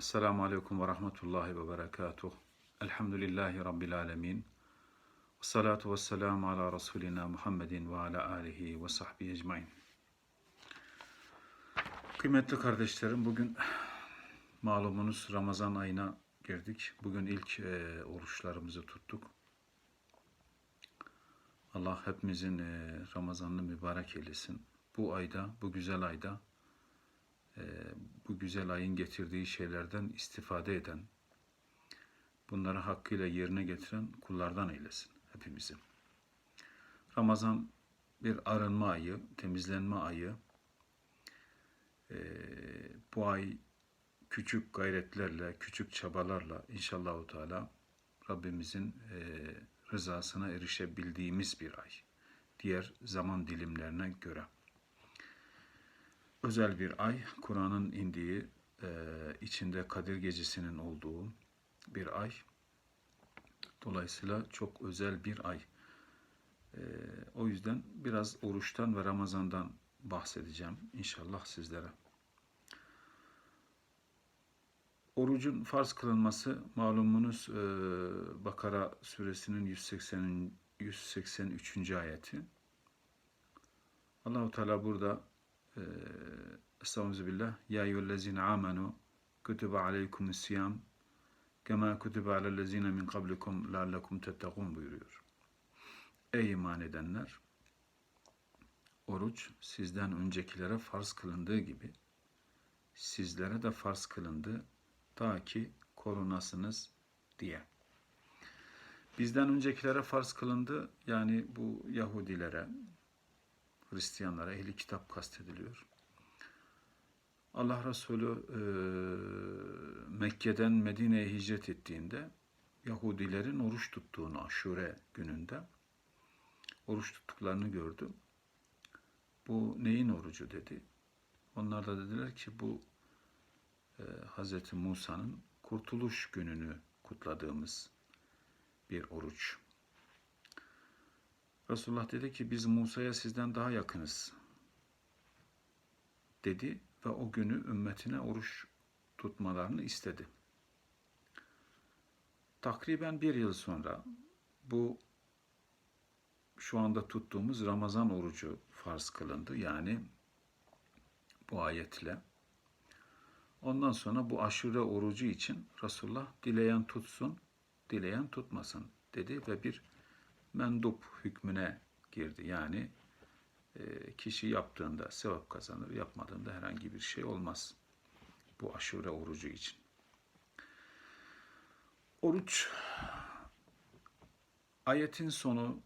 Esselamu Aleyküm ve Rahmetullahi ve Berekatuh. Elhamdülillahi Rabbil Alemin. Ve salatu ve selamu ala Resulina Muhammedin ve ala alihi ve sahbihi ecmain. Kıymetli kardeşlerim, bugün malumunuz Ramazan ayına girdik. Bugün ilk e, oruçlarımızı tuttuk. Allah hepimizin e, Ramazanını mübarek eylesin. Bu ayda, bu güzel ayda bu güzel ayın getirdiği şeylerden istifade eden, bunları hakkıyla yerine getiren kullardan eylesin hepimizi. Ramazan bir arınma ayı, temizlenme ayı. E, bu ay küçük gayretlerle, küçük çabalarla inşallah Teala Rabbimizin e, rızasına erişebildiğimiz bir ay. Diğer zaman dilimlerine göre özel bir ay. Kur'an'ın indiği, e, içinde Kadir Gecesi'nin olduğu bir ay. Dolayısıyla çok özel bir ay. E, o yüzden biraz oruçtan ve Ramazan'dan bahsedeceğim inşallah sizlere. Orucun farz kılınması malumunuz e, Bakara suresinin 180 183. ayeti. Allahu Teala burada e, Estağfirullah. Ya eyyühellezine amenu kütübe aleykumus siyam kema kütübe alellezine min kablikum leallekum tettekun buyuruyor. Ey iman edenler! Oruç sizden öncekilere farz kılındığı gibi sizlere de farz kılındı ta ki korunasınız diye. Bizden öncekilere farz kılındı yani bu Yahudilere, Hristiyanlara, ehli kitap kastediliyor. Allah Resulü e, Mekke'den Medine'ye hicret ettiğinde Yahudilerin oruç tuttuğunu Aşure gününde oruç tuttuklarını gördü. Bu neyin orucu dedi. Onlar da dediler ki bu e, Hz. Musa'nın kurtuluş gününü kutladığımız bir oruç. Resulullah dedi ki biz Musa'ya sizden daha yakınız dedi ve o günü ümmetine oruç tutmalarını istedi. Takriben bir yıl sonra bu şu anda tuttuğumuz Ramazan orucu farz kılındı. Yani bu ayetle. Ondan sonra bu aşure orucu için Resulullah dileyen tutsun, dileyen tutmasın dedi ve bir mendup hükmüne girdi. Yani e, kişi yaptığında sevap kazanır, yapmadığında herhangi bir şey olmaz. Bu aşure orucu için. Oruç ayetin sonu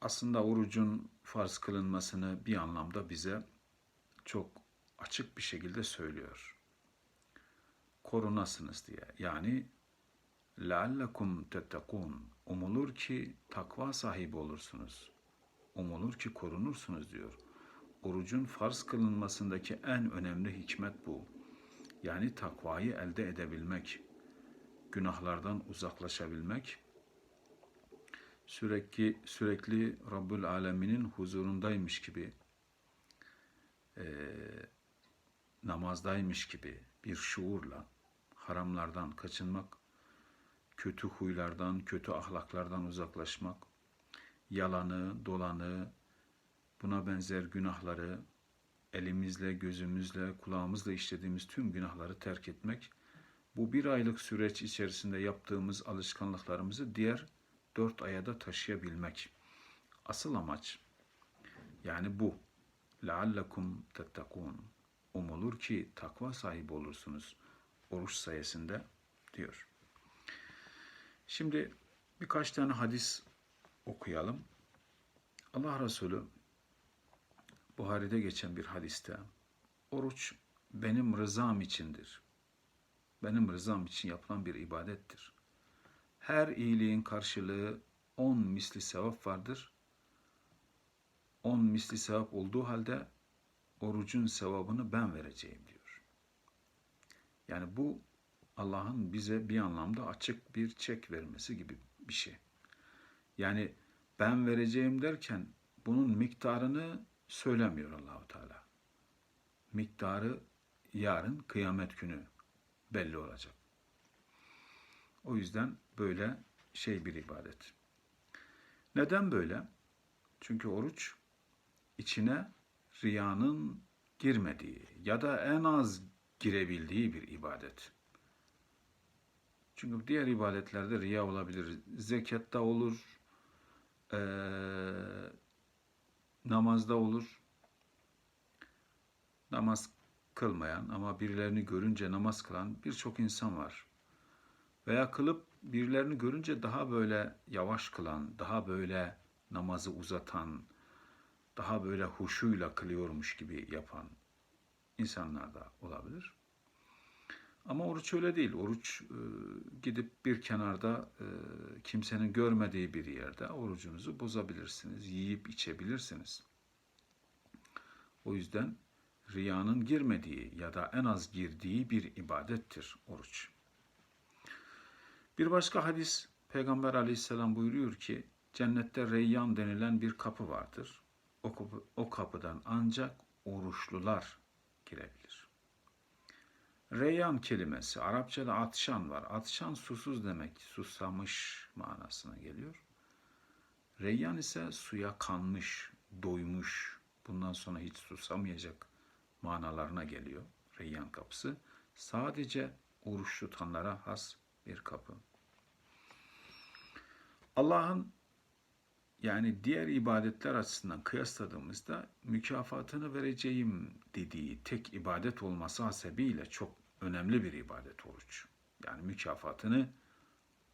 aslında orucun farz kılınmasını bir anlamda bize çok açık bir şekilde söylüyor. Korunasınız diye. Yani لَعَلَّكُمْ تَتَّقُونَ Umulur ki takva sahibi olursunuz. Umulur ki korunursunuz diyor. Orucun farz kılınmasındaki en önemli hikmet bu. Yani takvayı elde edebilmek, günahlardan uzaklaşabilmek, sürekli sürekli Rabbül Alemin'in huzurundaymış gibi, e, namazdaymış gibi bir şuurla haramlardan kaçınmak, kötü huylardan, kötü ahlaklardan uzaklaşmak, yalanı, dolanı, buna benzer günahları elimizle, gözümüzle, kulağımızla işlediğimiz tüm günahları terk etmek, bu bir aylık süreç içerisinde yaptığımız alışkanlıklarımızı diğer dört aya da taşıyabilmek. Asıl amaç yani bu. لَعَلَّكُمْ تَتَّقُونَ Umulur ki takva sahibi olursunuz oruç sayesinde diyor. Şimdi birkaç tane hadis okuyalım. Allah Resulü Buhari'de geçen bir hadiste oruç benim rızam içindir. Benim rızam için yapılan bir ibadettir. Her iyiliğin karşılığı on misli sevap vardır. On misli sevap olduğu halde orucun sevabını ben vereceğim diyor. Yani bu Allah'ın bize bir anlamda açık bir çek vermesi gibi bir şey. Yani ben vereceğim derken bunun miktarını söylemiyor Allahu Teala. Miktarı yarın kıyamet günü belli olacak. O yüzden böyle şey bir ibadet. Neden böyle? Çünkü oruç içine riyanın girmediği ya da en az girebildiği bir ibadet. Çünkü diğer ibadetlerde riya olabilir. Zekatta olur, eee, namazda olur. Namaz kılmayan ama birilerini görünce namaz kılan birçok insan var. Veya kılıp birilerini görünce daha böyle yavaş kılan, daha böyle namazı uzatan, daha böyle huşuyla kılıyormuş gibi yapan insanlar da olabilir. Ama oruç öyle değil. Oruç e, gidip bir kenarda e, kimsenin görmediği bir yerde orucunuzu bozabilirsiniz. Yiyip içebilirsiniz. O yüzden riyanın girmediği ya da en az girdiği bir ibadettir oruç. Bir başka hadis Peygamber aleyhisselam buyuruyor ki cennette reyyan denilen bir kapı vardır. O, kapı, o kapıdan ancak oruçlular girebilir. Reyyan kelimesi Arapçada atşan var. Atşan susuz demek, susamış manasına geliyor. Reyyan ise suya kanmış, doymuş, bundan sonra hiç susamayacak manalarına geliyor. Reyyan kapısı sadece oruç tutanlara has bir kapı. Allah'ın yani diğer ibadetler açısından kıyasladığımızda mükafatını vereceğim dediği tek ibadet olması hasebiyle çok önemli bir ibadet oruç. Yani mükafatını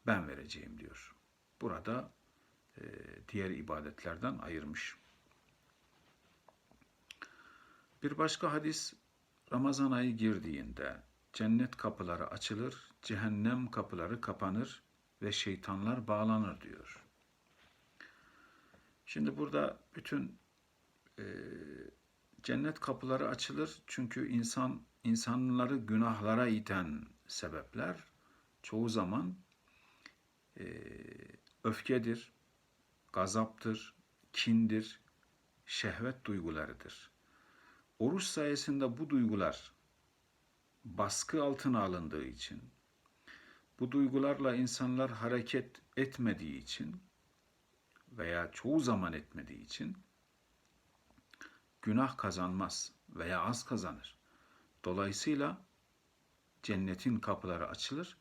ben vereceğim diyor. Burada e, diğer ibadetlerden ayırmış. Bir başka hadis Ramazan ayı girdiğinde cennet kapıları açılır, cehennem kapıları kapanır ve şeytanlar bağlanır diyor. Şimdi burada bütün e, cennet kapıları açılır çünkü insan insanları günahlara iten sebepler çoğu zaman e, öfkedir, gazaptır, kindir, şehvet duygularıdır. Oruç sayesinde bu duygular baskı altına alındığı için, bu duygularla insanlar hareket etmediği için veya çoğu zaman etmediği için günah kazanmaz veya az kazanır. Dolayısıyla cennetin kapıları açılır,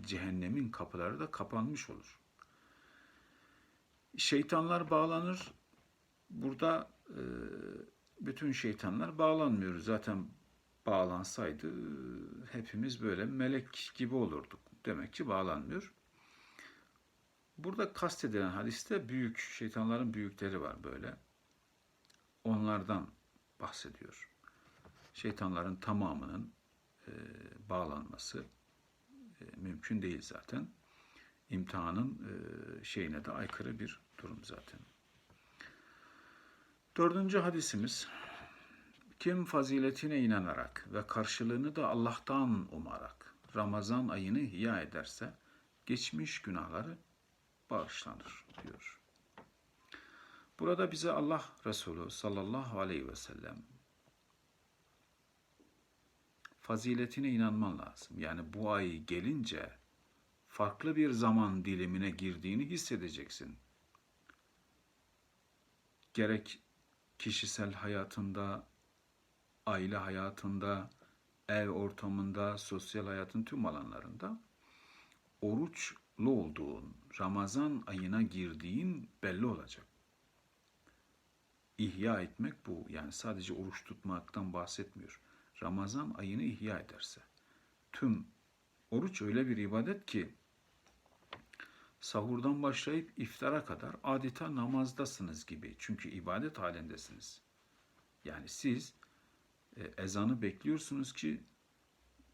cehennemin kapıları da kapanmış olur. Şeytanlar bağlanır. Burada e, bütün şeytanlar bağlanmıyor. Zaten bağlansaydı hepimiz böyle melek gibi olurduk. Demek ki bağlanmıyor. Burada kastedilen hadiste büyük şeytanların büyükleri var böyle. Onlardan bahsediyor. Şeytanların tamamının e, bağlanması e, mümkün değil zaten. İmtihanın e, şeyine de aykırı bir durum zaten. Dördüncü hadisimiz kim faziletine inanarak ve karşılığını da Allah'tan umarak Ramazan ayını ihya ederse geçmiş günahları bağışlanır diyor. Burada bize Allah Resulü sallallahu aleyhi ve sellem faziletine inanman lazım. Yani bu ay gelince farklı bir zaman dilimine girdiğini hissedeceksin. Gerek kişisel hayatında, aile hayatında, ev ortamında, sosyal hayatın tüm alanlarında oruçlu olduğun, Ramazan ayına girdiğin belli olacak. İhya etmek bu. Yani sadece oruç tutmaktan bahsetmiyor. Ramazan ayını ihya ederse. Tüm oruç öyle bir ibadet ki sahurdan başlayıp iftara kadar adeta namazdasınız gibi. Çünkü ibadet halindesiniz. Yani siz e, ezanı bekliyorsunuz ki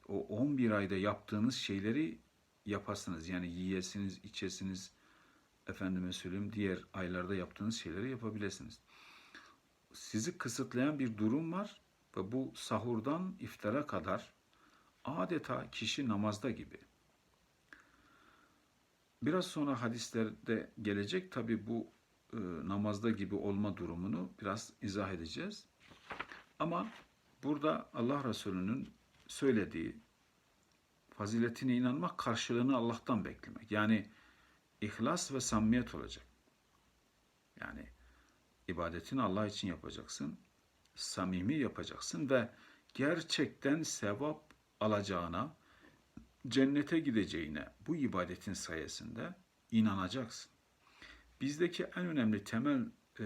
o 11 ayda yaptığınız şeyleri yapasınız. Yani yiyesiniz, içesiniz, efendime söyleyeyim diğer aylarda yaptığınız şeyleri yapabilirsiniz. Sizi kısıtlayan bir durum var ve bu sahurdan iftara kadar adeta kişi namazda gibi. Biraz sonra hadislerde gelecek tabi bu e, namazda gibi olma durumunu biraz izah edeceğiz. Ama burada Allah Resulü'nün söylediği faziletine inanmak karşılığını Allah'tan beklemek. Yani ihlas ve samimiyet olacak. Yani ibadetini Allah için yapacaksın. Samimi yapacaksın ve gerçekten sevap alacağına, cennete gideceğine bu ibadetin sayesinde inanacaksın. Bizdeki en önemli temel e,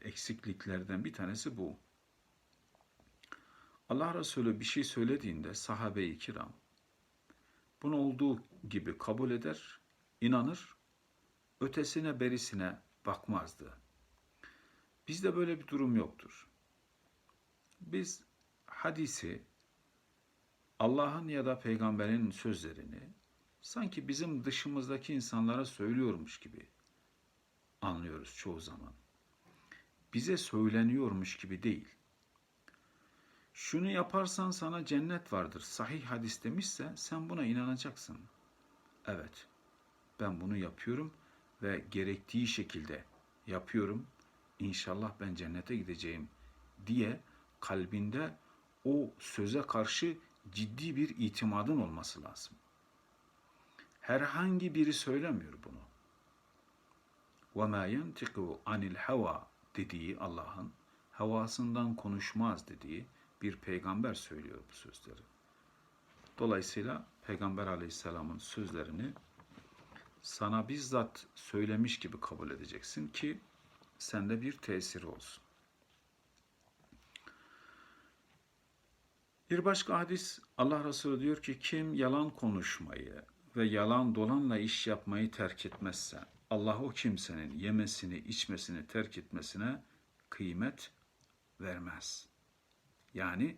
eksikliklerden bir tanesi bu. Allah Resulü bir şey söylediğinde sahabe-i kiram bunu olduğu gibi kabul eder, inanır, ötesine berisine bakmazdı. Bizde böyle bir durum yoktur. Biz hadisi, Allah'ın ya da peygamberin sözlerini sanki bizim dışımızdaki insanlara söylüyormuş gibi anlıyoruz çoğu zaman. Bize söyleniyormuş gibi değil. Şunu yaparsan sana cennet vardır. Sahih hadis demişse sen buna inanacaksın. Evet. Ben bunu yapıyorum ve gerektiği şekilde yapıyorum. İnşallah ben cennete gideceğim diye kalbinde o söze karşı ciddi bir itimadın olması lazım. Herhangi biri söylemiyor bunu. وَمَا يَنْتِقُ عَنِ الْهَوَى dediği Allah'ın havasından konuşmaz dediği bir peygamber söylüyor bu sözleri. Dolayısıyla Peygamber Aleyhisselam'ın sözlerini sana bizzat söylemiş gibi kabul edeceksin ki sende bir tesiri olsun. Bir başka hadis Allah Resulü diyor ki kim yalan konuşmayı ve yalan dolanla iş yapmayı terk etmezse Allah o kimsenin yemesini içmesini terk etmesine kıymet vermez. Yani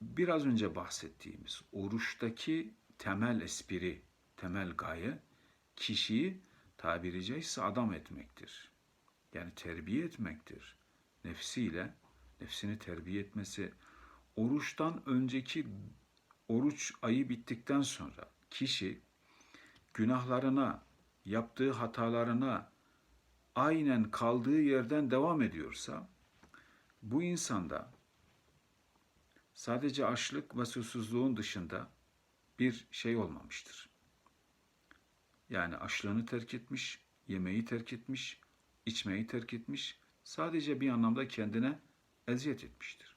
biraz önce bahsettiğimiz oruçtaki temel espri, temel gaye kişiyi tabiri caizse adam etmektir. Yani terbiye etmektir. Nefsiyle, nefsini terbiye etmesi, oruçtan önceki oruç ayı bittikten sonra kişi günahlarına, yaptığı hatalarına aynen kaldığı yerden devam ediyorsa bu insanda sadece açlık ve susuzluğun dışında bir şey olmamıştır. Yani açlığını terk etmiş, yemeği terk etmiş, içmeyi terk etmiş, sadece bir anlamda kendine eziyet etmiştir.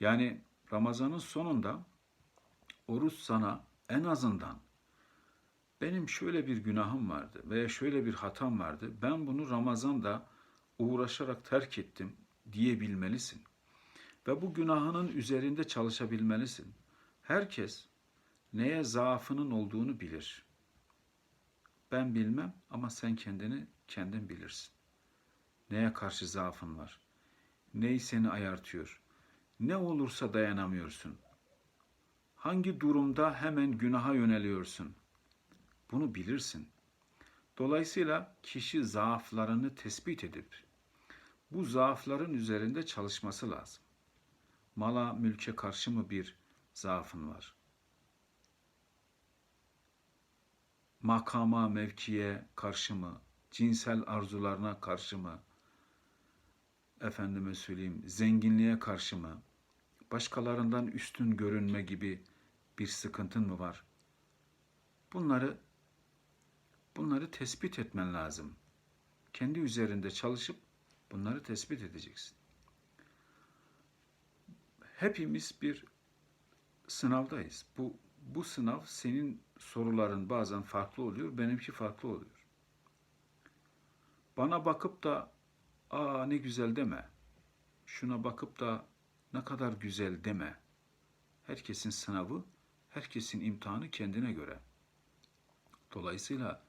Yani Ramazan'ın sonunda oruç sana en azından benim şöyle bir günahım vardı veya şöyle bir hatam vardı. Ben bunu Ramazan'da uğraşarak terk ettim diyebilmelisin. Ve bu günahının üzerinde çalışabilmelisin. Herkes neye zaafının olduğunu bilir. Ben bilmem ama sen kendini kendin bilirsin. Neye karşı zaafın var? Neyi seni ayartıyor? Ne olursa dayanamıyorsun. Hangi durumda hemen günaha yöneliyorsun? Bunu bilirsin. Dolayısıyla kişi zaaflarını tespit edip bu zaafların üzerinde çalışması lazım. Mala, mülke karşı mı bir zaafın var? Makama, mevkiye karşı mı? Cinsel arzularına karşı mı? Efendime söyleyeyim, zenginliğe karşı mı? Başkalarından üstün görünme gibi bir sıkıntın mı var? Bunları bunları tespit etmen lazım. Kendi üzerinde çalışıp Bunları tespit edeceksin. Hepimiz bir sınavdayız. Bu bu sınav senin soruların bazen farklı oluyor, benimki farklı oluyor. Bana bakıp da aa ne güzel deme. Şuna bakıp da ne kadar güzel deme. Herkesin sınavı, herkesin imtihanı kendine göre. Dolayısıyla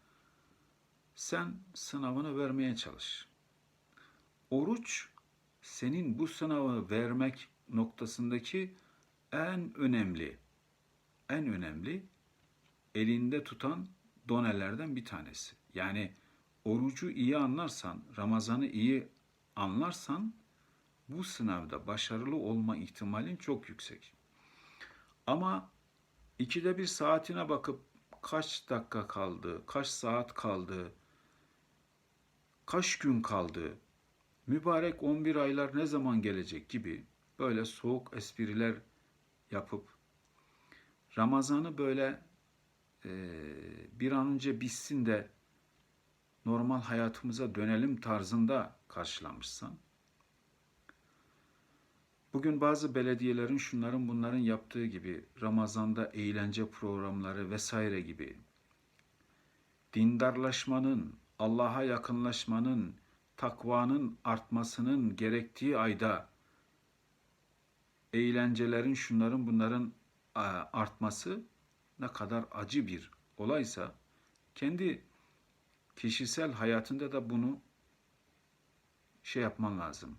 sen sınavını vermeye çalış. Oruç senin bu sınavı vermek noktasındaki en önemli, en önemli elinde tutan donelerden bir tanesi. Yani orucu iyi anlarsan, Ramazan'ı iyi anlarsan bu sınavda başarılı olma ihtimalin çok yüksek. Ama ikide bir saatine bakıp kaç dakika kaldı, kaç saat kaldı, kaç gün kaldı, mübarek 11 aylar ne zaman gelecek gibi böyle soğuk espriler yapıp Ramazan'ı böyle e, bir an önce bitsin de normal hayatımıza dönelim tarzında karşılamışsan Bugün bazı belediyelerin şunların bunların yaptığı gibi Ramazan'da eğlence programları vesaire gibi dindarlaşmanın, Allah'a yakınlaşmanın, takvanın artmasının gerektiği ayda eğlencelerin şunların bunların artması ne kadar acı bir olaysa kendi kişisel hayatında da bunu şey yapman lazım.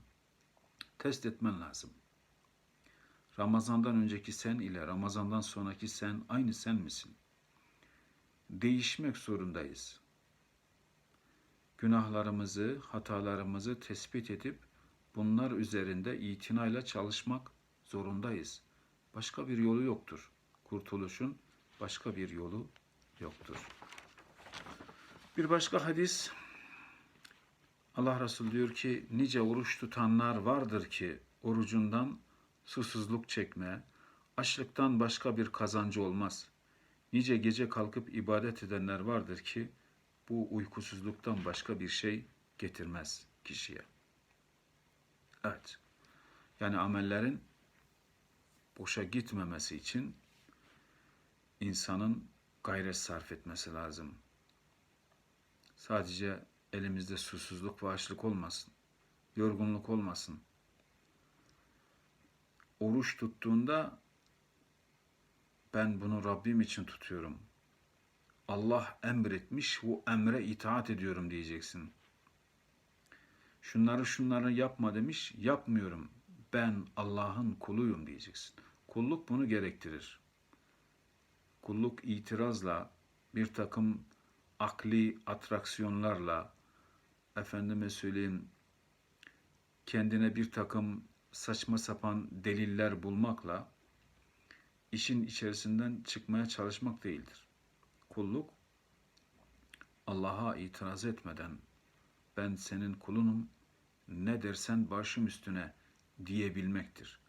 Test etmen lazım. Ramazandan önceki sen ile Ramazandan sonraki sen aynı sen misin? Değişmek zorundayız. Günahlarımızı, hatalarımızı tespit edip bunlar üzerinde itinayla çalışmak zorundayız. Başka bir yolu yoktur. Kurtuluşun başka bir yolu yoktur. Bir başka hadis Allah Resulü diyor ki nice oruç tutanlar vardır ki orucundan susuzluk çekme, açlıktan başka bir kazancı olmaz. Nice gece kalkıp ibadet edenler vardır ki bu uykusuzluktan başka bir şey getirmez kişiye. Evet. Yani amellerin boşa gitmemesi için insanın gayret sarf etmesi lazım. Sadece elimizde susuzluk ve açlık olmasın. Yorgunluk olmasın oruç tuttuğunda ben bunu Rabbim için tutuyorum. Allah emretmiş, bu emre itaat ediyorum diyeceksin. Şunları şunları yapma demiş, yapmıyorum. Ben Allah'ın kuluyum diyeceksin. Kulluk bunu gerektirir. Kulluk itirazla, bir takım akli atraksiyonlarla, efendime söyleyeyim, kendine bir takım saçma sapan deliller bulmakla işin içerisinden çıkmaya çalışmak değildir. Kulluk Allah'a itiraz etmeden ben senin kulunum ne dersen başım üstüne diyebilmektir.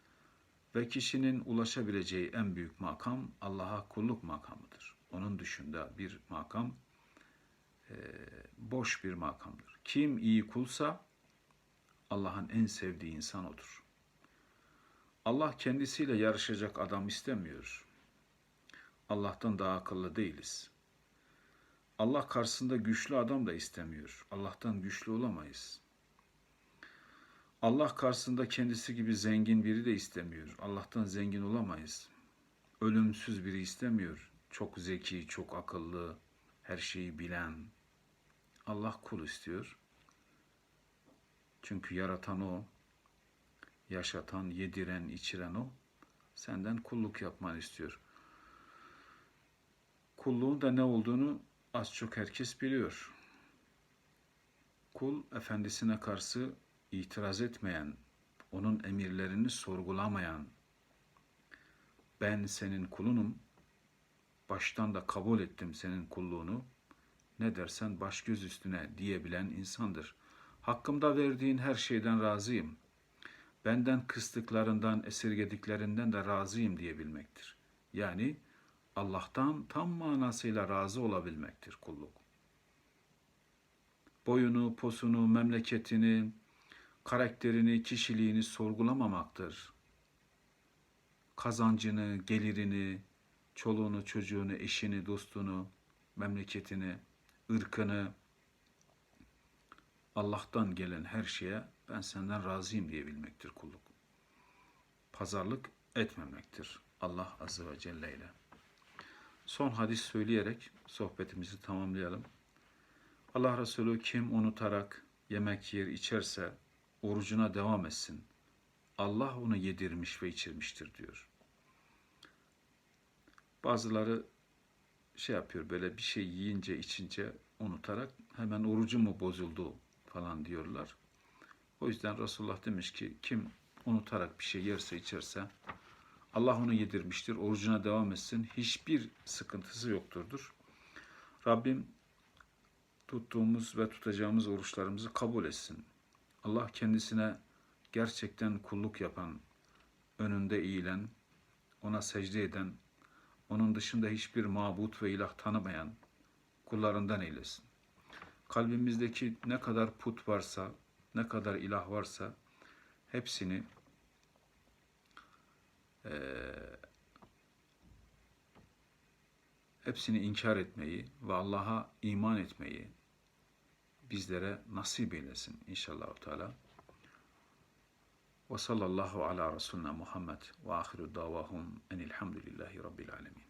Ve kişinin ulaşabileceği en büyük makam Allah'a kulluk makamıdır. Onun dışında bir makam e, boş bir makamdır. Kim iyi kulsa Allah'ın en sevdiği insan odur. Allah kendisiyle yarışacak adam istemiyor. Allah'tan daha akıllı değiliz. Allah karşısında güçlü adam da istemiyor. Allah'tan güçlü olamayız. Allah karşısında kendisi gibi zengin biri de istemiyor. Allah'tan zengin olamayız. Ölümsüz biri istemiyor. Çok zeki, çok akıllı, her şeyi bilen. Allah kul istiyor. Çünkü yaratan o, yaşatan, yediren, içiren o. Senden kulluk yapmanı istiyor. Kulluğun da ne olduğunu az çok herkes biliyor. Kul efendisine karşı itiraz etmeyen, onun emirlerini sorgulamayan, ben senin kulunum, baştan da kabul ettim senin kulluğunu, ne dersen baş göz üstüne diyebilen insandır. Hakkımda verdiğin her şeyden razıyım benden kıstıklarından, esirgediklerinden de razıyım diyebilmektir. Yani Allah'tan tam manasıyla razı olabilmektir kulluk. Boyunu, posunu, memleketini, karakterini, kişiliğini sorgulamamaktır. Kazancını, gelirini, çoluğunu, çocuğunu, eşini, dostunu, memleketini, ırkını, Allah'tan gelen her şeye ben senden razıyım diyebilmektir kulluk. Pazarlık etmemektir Allah Azze ve Celle ile. Son hadis söyleyerek sohbetimizi tamamlayalım. Allah Resulü kim unutarak yemek yer içerse orucuna devam etsin. Allah onu yedirmiş ve içirmiştir diyor. Bazıları şey yapıyor böyle bir şey yiyince içince unutarak hemen orucu mu bozuldu falan diyorlar. O yüzden Resulullah demiş ki kim unutarak bir şey yerse içerse Allah onu yedirmiştir. Orucuna devam etsin. Hiçbir sıkıntısı yokturdur. Rabbim tuttuğumuz ve tutacağımız oruçlarımızı kabul etsin. Allah kendisine gerçekten kulluk yapan, önünde eğilen, ona secde eden, onun dışında hiçbir mabut ve ilah tanımayan kullarından eylesin. Kalbimizdeki ne kadar put varsa, ne kadar ilah varsa hepsini eee, hepsini inkar etmeyi ve Allah'a iman etmeyi bizlere nasip eylesin inşallah Teala. Ve sallallahu ala Resulina Muhammed ve ahiru davahum enilhamdülillahi rabbil alemin.